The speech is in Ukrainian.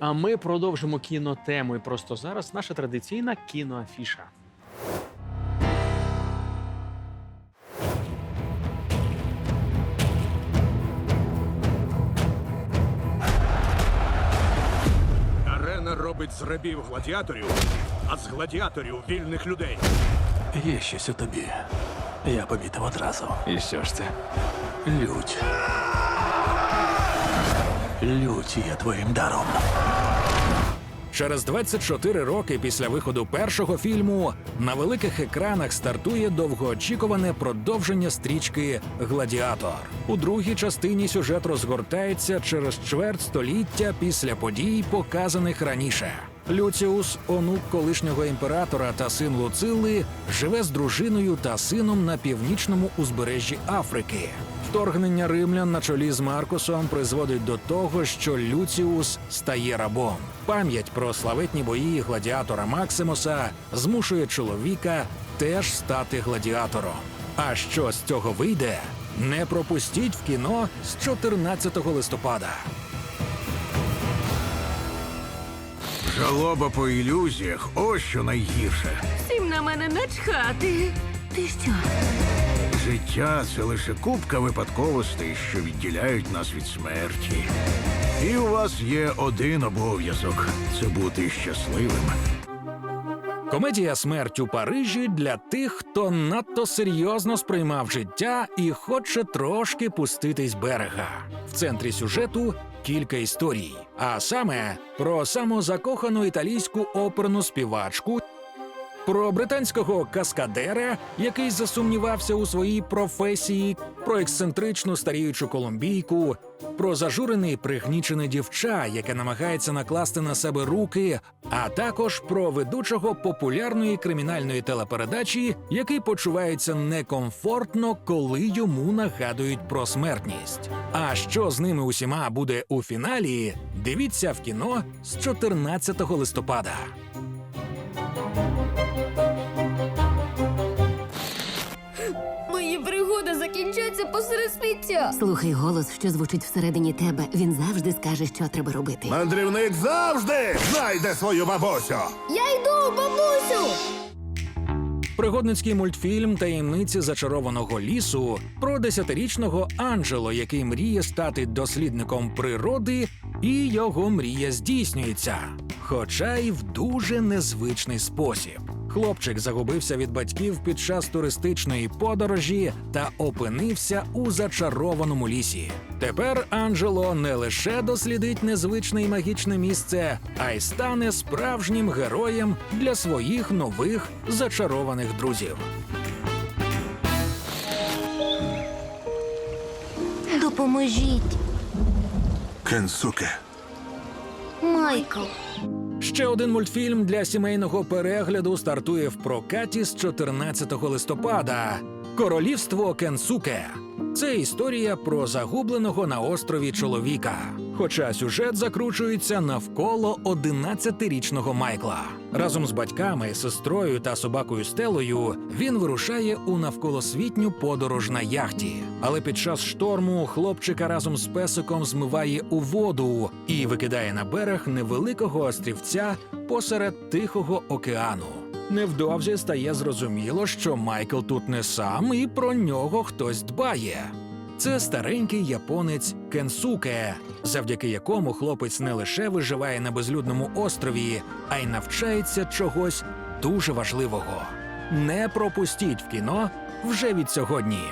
А ми продовжимо кінотему. І просто зараз наша традиційна кіноафіша. Арена робить з рабів гладіаторів, а з гладіаторів вільних людей. Є щось у тобі. Я помітив одразу. І що ж це? Лють. Лють є твоїм даром. Через 24 роки після виходу першого фільму на великих екранах стартує довгоочікуване продовження стрічки Гладіатор. У другій частині сюжет розгортається через чверть століття після подій, показаних раніше. Люціус, онук колишнього імператора та син Луцили, живе з дружиною та сином на північному узбережжі Африки. Вторгнення римлян на чолі з Маркусом призводить до того, що Люціус стає рабом. Пам'ять про славетні бої гладіатора Максимуса змушує чоловіка теж стати гладіатором. А що з цього вийде? Не пропустіть в кіно з 14 листопада. Жалоба по ілюзіях ось що найгірше. Всім на мене начхати. Ти що? Життя це лише купка випадковостей, що відділяють нас від смерті. І у вас є один обов'язок це бути щасливим. Комедія Смерть у Парижі для тих, хто надто серйозно сприймав життя і хоче трошки пуститись берега. В центрі сюжету кілька історій, а саме про самозакохану італійську оперну співачку. Про британського каскадера, який засумнівався у своїй професії, про ексцентричну старіючу колумбійку, про зажурене і пригнічене дівча, яке намагається накласти на себе руки, а також про ведучого популярної кримінальної телепередачі, який почувається некомфортно, коли йому нагадують про смертність. А що з ними усіма буде у фіналі? Дивіться в кіно з 14 листопада. Мої пригоди закінчаться посеред сміття. Слухай голос, що звучить всередині тебе. Він завжди скаже, що треба робити. Мандрівник завжди знайде свою бабусю. Я йду, бабусю! Пригодницький мультфільм Таємниці зачарованого лісу про десятирічного Анджело, який мріє стати дослідником природи, і його мрія здійснюється, хоча й в дуже незвичний спосіб. Хлопчик загубився від батьків під час туристичної подорожі та опинився у зачарованому лісі. Тепер Анджело не лише дослідить незвичне і магічне місце, а й стане справжнім героєм для своїх нових зачарованих друзів. Допоможіть, Кенсуке. Майкл. Ще один мультфільм для сімейного перегляду стартує в прокаті з 14 листопада. Королівство Кенсуке. Це історія про загубленого на острові чоловіка. Хоча сюжет закручується навколо 11-річного Майкла. Разом з батьками, сестрою та собакою Стелою він вирушає у навколосвітню подорож на яхті. Але під час шторму хлопчика разом з песиком змиває у воду і викидає на берег невеликого острівця посеред Тихого океану. Невдовзі стає зрозуміло, що Майкл тут не сам, і про нього хтось дбає. Це старенький японець Кенсуке, завдяки якому хлопець не лише виживає на безлюдному острові, а й навчається чогось дуже важливого. Не пропустіть в кіно вже від сьогодні.